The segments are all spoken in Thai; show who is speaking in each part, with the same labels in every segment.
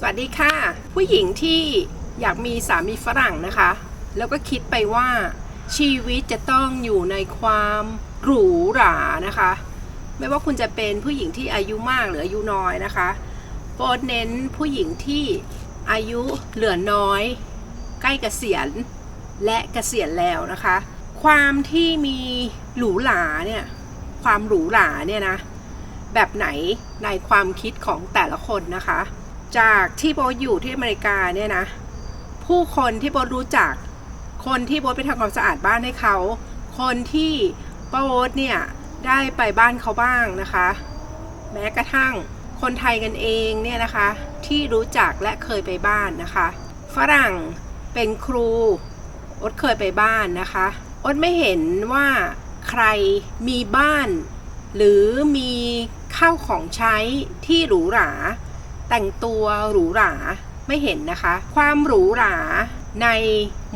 Speaker 1: สวัสดีค่ะ ผู้หญิงที่อยากมีสามีฝรั่งนะคะ แล้วก็คิดไปว่าชีวิตจะต้องอยู่ในความหรูหรานะคะ ไม่ว่าคุณจะเป็นผู้หญิงที่อายุมากหรืออายุน้อยนะคะโปรดเน้นผู้หญิงที่อายุเหลือน้อย ใกล้เกษียณและเกษียณแล้วนะคะ ความที่มีหรูหราเนี่ยความหรูหราเนี่ยนะแบบไหนในความคิดของแต่ละคนนะคะ จากที่โบอยู่ที่อเมริกาเนี่ยนะ ผู้คนที่โบรู้จัก คนที่โบไปทำความสะอาดบ้านให้เขา คนที่โบเนี่ยได้ไปบ้านเขาบ้างนะคะ แม้กระทั่งคนไทยกันเองเนี่ยนะคะ ที่รู้จักและเคยไปบ้านนะคะ ฝรั่งเป็นครูอดเคยไปบ้านนะคะอดไม่เห็นว่าใครมีบ้าน หรือมีข้าวของใช้ที่หรูหรา แต่งตัวหรูหราไม่เห็นนะคะ ความหรูหราใน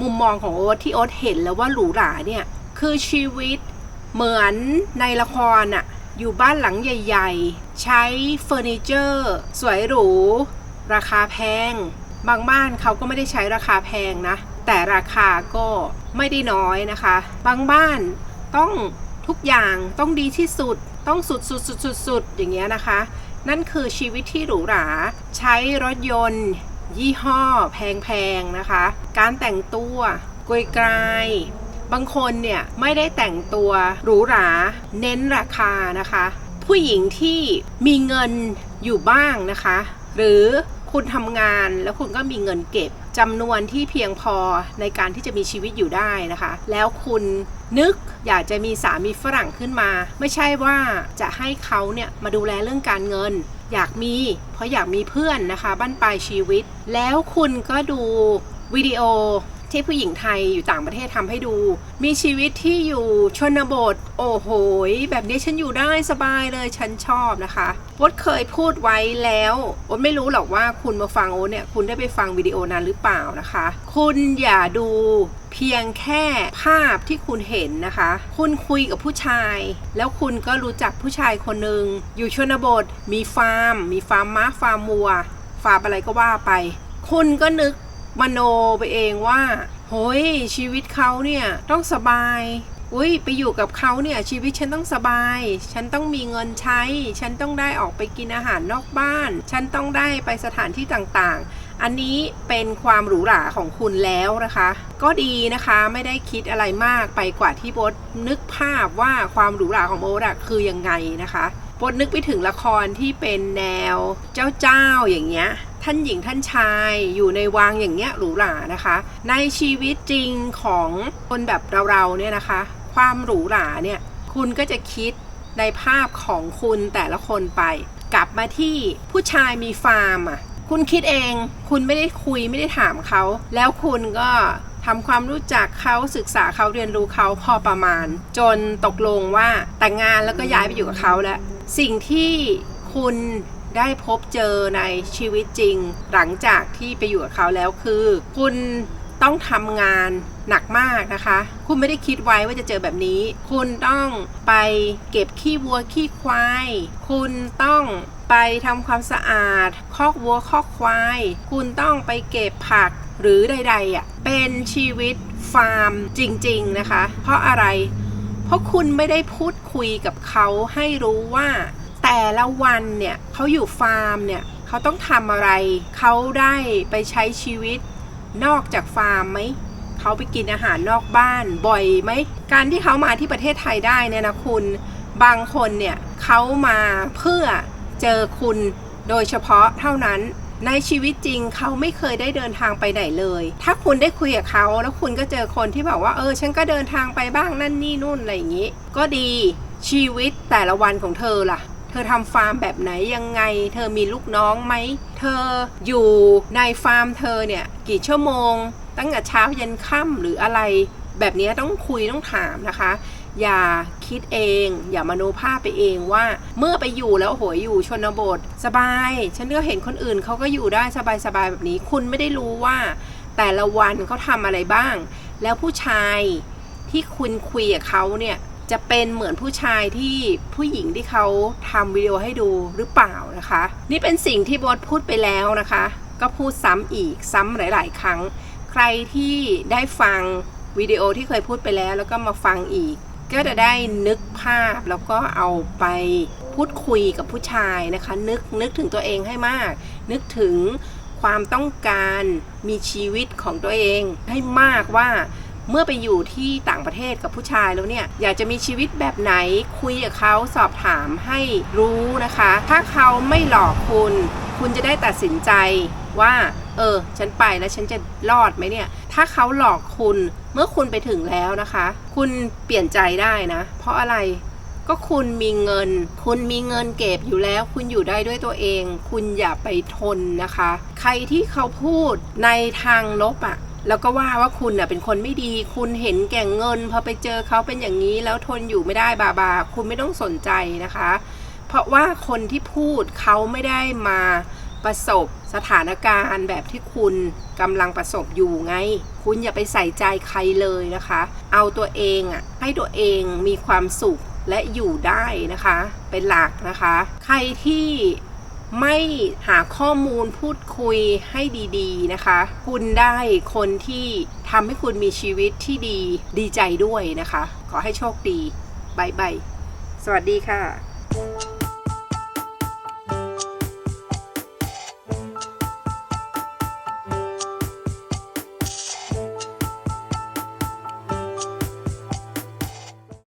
Speaker 1: มุมมองของโอ๊ตที่โอ๊ตเห็นแล้วว่าหรูหราเนี่ยคือชีวิตเหมือนในละครอะอยู่บ้านหลังใหญ่ ๆ ใช้เฟอร์นิเจอร์ สวยหรู ราคาแพง บางบ้านเขาก็ไม่ได้ใช้ราคาแพงนะ แต่ราคาก็ไม่ได้น้อยนะคะ บางบ้านต้องทุกอย่างต้องดีที่สุดต้องสุดสุดสุดสุดสุดอย่างเงี้ยนะคะ นั่นคือชีวิตที่หรูหรา ใช้รถยนต์ ยี่ห้อ แพงๆนะคะ การแต่งตัวกลวยกลายบางคนเนี่ยไม่ได้แต่งตัวหรูหรา เน้นราคานะคะ ผู้หญิงที่มีเงินอยู่บ้างนะคะ หรือคุณทำงานแล้วคุณก็มีเงินเก็บ จำนวนที่เพียงพอในการที่จะมีชีวิตอยู่ได้นะคะ แล้วคุณนึกอยากจะมีสามีฝรั่งขึ้นมา ไม่ใช่ว่าจะให้เขาเนี่ยมาดูแลเรื่องการเงิน อยากมี เพราะอยากมีเพื่อนนะคะ บ้านปลายชีวิต แล้วคุณก็ดูวิดีโอ ที่ผู้หญิงไทยอยู่ต่างประเทศทำให้ดู มีชีวิตที่อยู่ชนบท โอ้โหแบบนี้ฉันอยู่ได้สบายเลยฉันชอบนะคะวดเคยพูดไว้แล้ววดไม่รู้หรอกว่าคุณมาฟังโอ๊ตเนี่ยคุณได้ไปฟังวิดีโอนั้นหรือเปล่านะคะ คุณอย่าดูเพียงแค่ภาพที่คุณเห็นนะคะ คุณคุยกับผู้ชาย แล้วคุณก็รู้จักผู้ชายคนหนึ่งอยู่ชนบท มีฟาร์ม มีฟาร์มม้าฟาร์มวัว ฟาร์มอะไรก็ว่าไป คุณก็นึก มโนไปเองว่าโฮ้ยชีวิตเขาเนี่ยต้องสบายอุ้ยไปอยู่กับเขาเนี่ยชีวิตฉันต้องสบาย ฉันต้องมีเงินใช้ ฉันต้องได้ออกไปกินอาหารนอกบ้าน ฉันต้องได้ไปสถานที่ต่างๆ อันนี้เป็นความหรูหราของคุณแล้วนะคะ ก็ดีนะคะไม่ได้คิดอะไรมากไปกว่าที่โบทนึกภาพว่าความหรูหราของโบทอะคือยังไงนะคะโบทนึกไปถึงละครที่เป็นแนวเจ้าเจ้าอย่างเงี้ย ท่านหญิงท่านชายอยู่ในวังอย่างเงี้ยหรูหรานะคะ ในชีวิตจริงของคนแบบเราๆเนี่ยนะคะ ความหรูหราเนี่ยคุณก็จะคิดในภาพของคุณแต่ละคนไป กลับมาที่ผู้ชายมีฟาร์มอะคุณคิดเองคุณไม่ได้คุยไม่ได้ถามเขา แล้วคุณก็ทำความรู้จักเขาศึกษาเขาเรียนรู้เขาพอประมาณ จนตกลงว่าแต่งงานแล้วก็ย้ายไปอยู่กับเขาแล้ว สิ่งที่คุณ ได้พบเจอในชีวิตจริง หลังจากที่ไปอยู่กับเขาแล้วคือ คุณต้องทำงานหนักมากนะคะ คุณไม่ได้คิดไว้ว่าจะเจอแบบนี้ คุณต้องไปเก็บขี้วัวขี้ควาย คุณต้องไปทำความสะอาด คอกวัวคอกควาย คุณต้องไปเก็บผักหรือใดๆอะ เป็นชีวิตฟาร์มจริงๆนะคะ เพราะอะไร เพราะคุณไม่ได้พูดคุยกับเขาให้รู้ว่า แต่ละวันเนี่ยเขาอยู่ฟาร์มเนี่ยเขาต้องทำอะไร เขาได้ไปใช้ชีวิตนอกจากฟาร์มไหมเขาไปกินอาหารนอกบ้านบ่อยไหม การที่เขามาที่ประเทศไทยได้เนี่ยนะคุณ บางคนเนี่ยเขามาเพื่อเจอคุณโดยเฉพาะเท่านั้นในชีวิตจริงเขาไม่เคยได้เดินทางไปไหนเลย ถ้าคุณได้คุยกับเขาแล้วคุณก็เจอคนที่แบบว่าเออ ฉันก็เดินทางไปบ้างนั่นนี่นู่นอะไรอย่างนี้ ก็ดีชีวิตแต่ละวันของเธอล่ะ เธอทำฟาร์มแบบไหนยังไง เธอมีลูกน้องไหม เธออยู่ในฟาร์มเธอเนี่ยกี่ชั่วโมง ตั้งแต่เช้าเยันค่ำหรืออะไร แบบนี้ต้องคุยต้องถามนะคะ อย่าคิดเอง อย่ามโนภาพไปเองว่าเมื่อไปอยู่แล้วโหยอยู่ชนบท สบาย ฉันก็เห็นคนอื่นเขาก็อยู่ได้สบายๆแบบนี้ คุณไม่ได้รู้ว่า แต่ละวันเขาทำอะไรบ้าง แล้วผู้ชายที่คุณคุยกับเขาเนี่ย จะเป็นเหมือนผู้ชายที่ผู้หญิงที่เขาทำวิดีโอให้ดูหรือเปล่านะคะ นี่เป็นสิ่งที่บอสพูดไปแล้วนะคะ ก็พูดซ้ำอีกซ้ำหลาย ๆ ครั้ง ใครที่ได้ฟังวิดีโอที่เคยพูดไปแล้วแล้วก็มาฟังอีก ก็จะได้นึกภาพแล้วก็เอาไปพูดคุยกับผู้ชายนะคะ นึกนึกถึงตัวเองให้มาก นึกถึงความต้องการมีชีวิตของตัวเองให้มากว่า เมื่อไปอยู่ที่ต่างประเทศกับผู้ชายแล้วเนี่ย อยากจะมีชีวิตแบบไหนคุยกับเขาสอบถามให้รู้นะคะ ถ้าเขาไม่หลอกคุณ คุณจะได้ตัดสินใจว่า เออ ฉันไปแล้วฉันจะรอดไหมเนี่ย ถ้าเขาหลอกคุณเมื่อคุณไปถึงแล้วนะคะ คุณเปลี่ยนใจได้นะ เพราะอะไรก็คุณมีเงิน คุณมีเงินเก็บอยู่แล้ว คุณอยู่ได้ด้วยตัวเอง คุณอย่าไปทนนะคะ ใครที่เขาพูดในทางลบอะ่ะ แล้วก็ว่าว่าคุณน่ะเป็นคนไม่ดี คุณเห็นแก่เงินพอไปเจอเขาเป็นอย่างนี้แล้วทนอยู่ไม่ได้บาบา คุณไม่ต้องสนใจนะคะ เพราะว่าคนที่พูดเขาไม่ได้มาประสบสถานการณ์แบบที่คุณกำลังประสบอยู่ไง คุณอย่าไปใส่ใจใครเลยนะคะ เอาตัวเองอะให้ตัวเองมีความสุขและอยู่ได้นะคะ เป็นหลักนะคะ ใครที่ ไม่หาข้อมูลพูดคุยให้ดีๆนะคะ คุณได้คนที่ทำให้คุณมีชีวิตที่ดีดีใจด้วยนะคะ ขอให้โชคดีบายบายสวัสดีค่ะ